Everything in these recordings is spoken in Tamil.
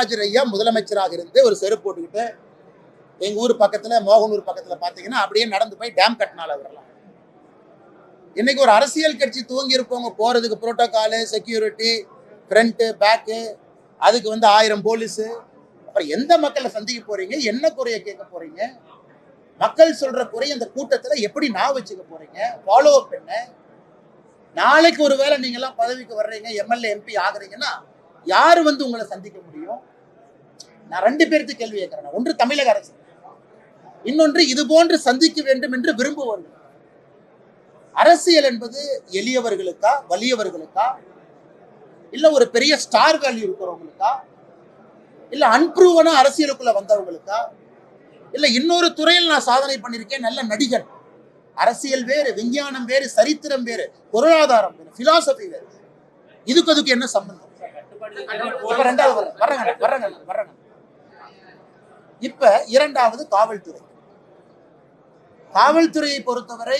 காமராஜர் ஐயா முதலமைச்சராக இருந்து ஒரு செருப்பு போட்டுக்கிட்டு எங்க ஊர் பக்கத்துல மோகனூர் பக்கத்துல பாத்தீங்கன்னா அப்படியே நடந்து போய் டேம் கட்டினால வரலாம் இன்னைக்கு ஒரு அரசியல் கட்சி தூங்கி இருப்பவங்க போறதுக்கு புரோட்டோகாலு செக்யூரிட்டி ஃப்ரண்ட்டு பேக்கு அதுக்கு வந்து ஆயிரம் போலீஸு அப்புறம் எந்த மக்களை சந்திக்க போறீங்க? என்ன குறையை கேட்க போறீங்க? மக்கள் சொல்ற குறை அந்த கூட்டத்துல எப்படி நான் வச்சுக்க போறீங்க? ஃபாலோ அப் என்ன? நாளைக்கு ஒருவேளை நீங்க எல்லாம் பதவிக்கு வர்றீங்க எம்எல்ஏ எம்பி ஆகுறீங்கன்னா யார் வந்து உங்களை சந்திக்க முடியும்? நான் ரெண்டு பேருக்கு கேள்வி கேட்கிறேன். ஒன்று தமிழக அரசு. இன்னொன்று இது போன்று சந்திக்க வேண்டும் என்று விரும்புவார்கள். அரசியல் என்பது எளியவர்களுக்கா வலியவர்களுக்கா? இல்ல ஒரு பெரிய ஸ்டார் வேல்யூ இருக்கிறவங்களுக்கா? இல்ல அன்ப்ரூவனா அரசியலுக்குள்ள வந்தவங்களுக்கா? இல்ல இன்னொரு துறையில் நான் சாதனை பண்ணியிருக்கேன் நல்ல நடிகன். அரசியல் வேறு விஞ்ஞானம் வேறு சரித்திரம் வேறு பொருளாதாரம் வேறு பிலாசபி வேறு. இதுக்கு அதுக்கு என்ன சம்பந்தம்? இப்ப ரெண்டாவது இப்ப இரண்டாவது காவல்துறை. காவல்துறையை பொறுத்தவரை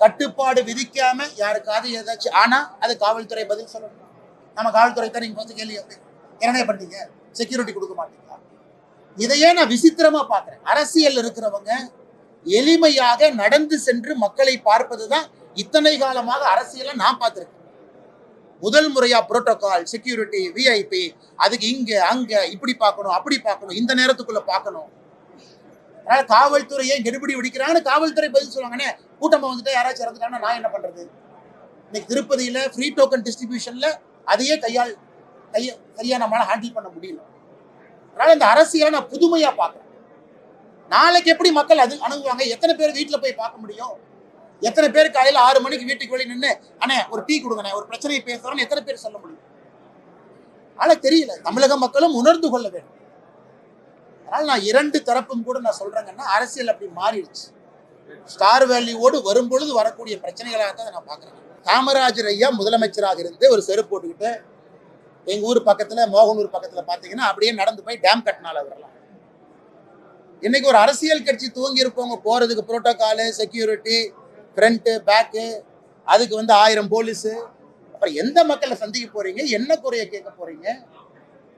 கட்டுப்பாடு விதிக்காம யாருக்காவது ஏதாச்சும் ஆனா அது காவல்துறை பதில் சொல்லணும். நம்ம காவல்துறை தான் நீங்க வந்து கேள்வி என்ன பண்ணீங்க செக்யூரிட்டி கொடுக்க மாட்டீங்களா? இதையே நான் விசித்திரமா பாக்குறேன் அரசியல் இருக்கிறவங்க எளிமையாக நடந்து சென்று மக்களை பார்ப்பதுதான் இத்தனை காலமாக அரசியலை நான் பார்த்திருக்கேன். முதல் முறையாக புரோட்டோகால் செக்யூரிட்டி விஐபி அதுக்கு இங்கே அங்கே இப்படி பார்க்கணும் அப்படி பார்க்கணும் இந்த நேரத்துக்குள்ளே பார்க்கணும். அதனால காவல்துறையை கெடுபிடி வெடிக்கிறாங்கன்னு காவல்துறை பதில் சொல்லுவாங்கண்ணே கூட்டமாக வந்துட்டு யாராச்சும் இறந்துட்டாங்கன்னா நான் என்ன பண்ணுறது இன்னைக்கு திருப்பதியில் ஃப்ரீ டோக்கன் டிஸ்ட்ரிபியூஷனில் அதையே கையால் கைய சரியாக நம்மளால் ஹேண்டில் பண்ண முடியல. அதனால் இந்த அரசியலை நான் புதுமையாக பார்க்குறேன். நாளைக்கு எப்படி மக்கள் அது அணுகுவாங்க? எத்தனை பேர் வீட்டில் போய் பார்க்க முடியும்? எத்தனை பேர் காலையில் ஆறு மணிக்கு வீட்டுக்கு வெளியே நின்று அண்ணே ஒரு டீ கொடுங்கண்ணே ஒரு பிரச்சனையை பேசுறோம்னு எத்தனை பேர் சொல்ல முடியும்? ஆனால் தெரியல. தமிழக மக்களும் உணர்ந்து கொள்ள வேண்டும். அதனால் நான் இரண்டு தரப்பும் கூட நான் சொல்கிறேங்கன்னா அரசியல் அப்படி மாறிடுச்சு. ஸ்டார் வேல்யூவோடு வரும்பொழுது வரக்கூடிய பிரச்சனைகளாக தான் நான் பார்க்குறேன். காமராஜர் ஐயா முதலமைச்சராக இருந்து ஒரு செருப்பு போட்டுக்கிட்டு எங்கள் ஊர் பக்கத்தில் மோகனூர் பக்கத்தில் பார்த்தீங்கன்னா அப்படியே நடந்து போய் டேம் கட்டினால வரலாம் இன்னைக்கு ஒரு அரசியல் கட்சி தூங்கி இருப்பவங்க போகிறதுக்கு புரோட்டோகாலு செக்யூரிட்டி ஃப்ரண்ட்டு பேக்கு அதுக்கு வந்து ஆயிரம் போலீஸு அப்புறம் எந்த மக்களை சந்திக்க போகிறீங்க என்ன குறையை கேட்க போகிறீங்க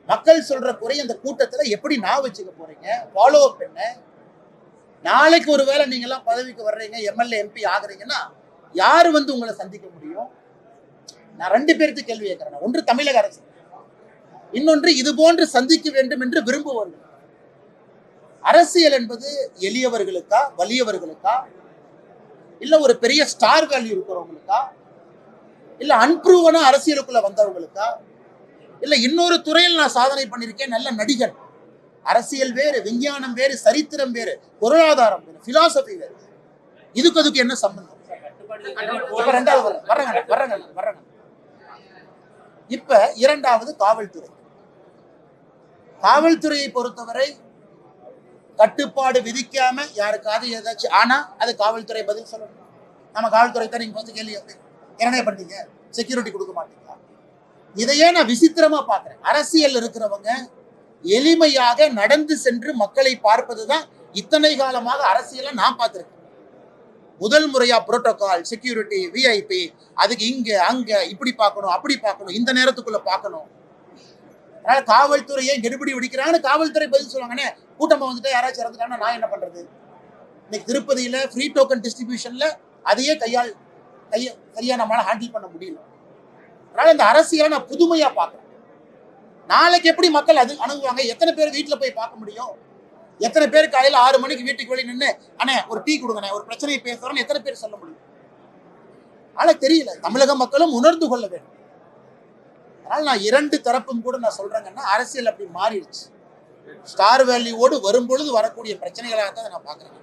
மக்கள் சொல்கிற குறை அந்த கூட்டத்தில் எப்படி நான் வச்சுக்க போகிறீங்க ஃபாலோ அப் என்ன? நாளைக்கு ஒரு வேளை நீங்கள்லாம் பதவிக்கு வர்றீங்க எம்எல்ஏ எம்பி ஆகுறீங்கன்னா யார் வந்து உங்களை சந்திக்க முடியும்? நான் ரெண்டு பேருக்கு கேள்வி கேட்குறேன். ஒன்று தமிழக அரசு. இன்னொன்று இது போன்று சந்திக்க வேண்டும் என்று விரும்புவார்கள். அரசியல் என்பது எளியவர்களுக்கா வலியவர்களுக்கா? இல்ல ஒரு பெரிய ஸ்டார் இருக்கிறவங்களுக்கா? இல்ல அன்ப்ரூவனாக அரசியலுக்குள்ள வந்தவங்களுக்கா? இல்ல இன்னொரு துறையில் நான் சாதனை பண்ணியிருக்கேன் நல்ல நடிகன். அரசியல் வேறு விஞ்ஞானம் வேறு சரித்திரம் வேறு பொருளாதாரம் வேறு பிலாசபி வேறு. இதுக்கு அதுக்கு என்ன சம்பந்தம்? இப்ப ரெண்டாவது இப்ப இரண்டாவது காவல்துறை. காவல்துறையை பொறுத்தவரை கட்டுப்பாடு விதிக்காம யாருக்காவது ஏதாச்சும் ஆனா அது காவல்துறை பதில் சொல்லணும். நம்ம காவல்துறை தான் நீங்க வந்து கேள்வி என்ன பண்ணீங்க செக்யூரிட்டி கொடுக்க மாட்டீங்களா? இதையே நான் விசித்திரமா பாக்குறேன் அரசியல் இருக்கிறவங்க எளிமையாக நடந்து சென்று மக்களை பார்ப்பதுதான் இத்தனை காலமாக அரசியலை நான் பார்த்திருக்கேன். முதல் முறையா புரோட்டோகால் செக்யூரிட்டி விஐபி அதுக்கு இங்க அங்க இப்படி பார்க்கணும் அப்படி பார்க்கணும் இந்த நேரத்துக்குள்ள பார்க்கணும். அதனால காவல்துறையை கெடுபிடி வெடிக்கிறாங்கன்னு காவல்துறை பதில் சொல்லுவாங்கண்ணே கூட்டமாக வந்துட்டு யாராச்சும் இறந்துட்டாங்கன்னா நான் என்ன பண்றது? இன்னைக்கு திருப்பதியில ஃப்ரீ டோக்கன் டிஸ்ட்ரிபியூஷன்ல அதையே கையால் கைய சரியா நம்மளால ஹேண்டில் பண்ண முடியல. அதனால இந்த அரசியலை நான் புதுமையா பார்க்குறேன். நாளைக்கு எப்படி மக்கள் அது அணுகுவாங்க? எத்தனை பேர் வீட்டில் போய் பார்க்க முடியும்? எத்தனை பேர் காலையில் ஆறு மணிக்கு வீட்டுக்கு வெளியே நின்று அண்ணே ஒரு டீ கொடுங்கண்ணே ஒரு பிரச்சனையை பேசுறோம்னு எத்தனை பேர் சொல்ல முடியும்? ஆனால் தெரியல. தமிழக மக்களும் உணர்ந்து கொள்ள வேண்டும். அதனால் நான் இரண்டு தரப்பும் கூட நான் சொல்கிறேங்கன்னா அரசியல் அப்படி மாறிடுச்சு. ஸ்டார் வேல்யூவோடு வரும்பொழுது வரக்கூடிய பிரச்சனைகளாக தான் நான் பார்க்குறேன்.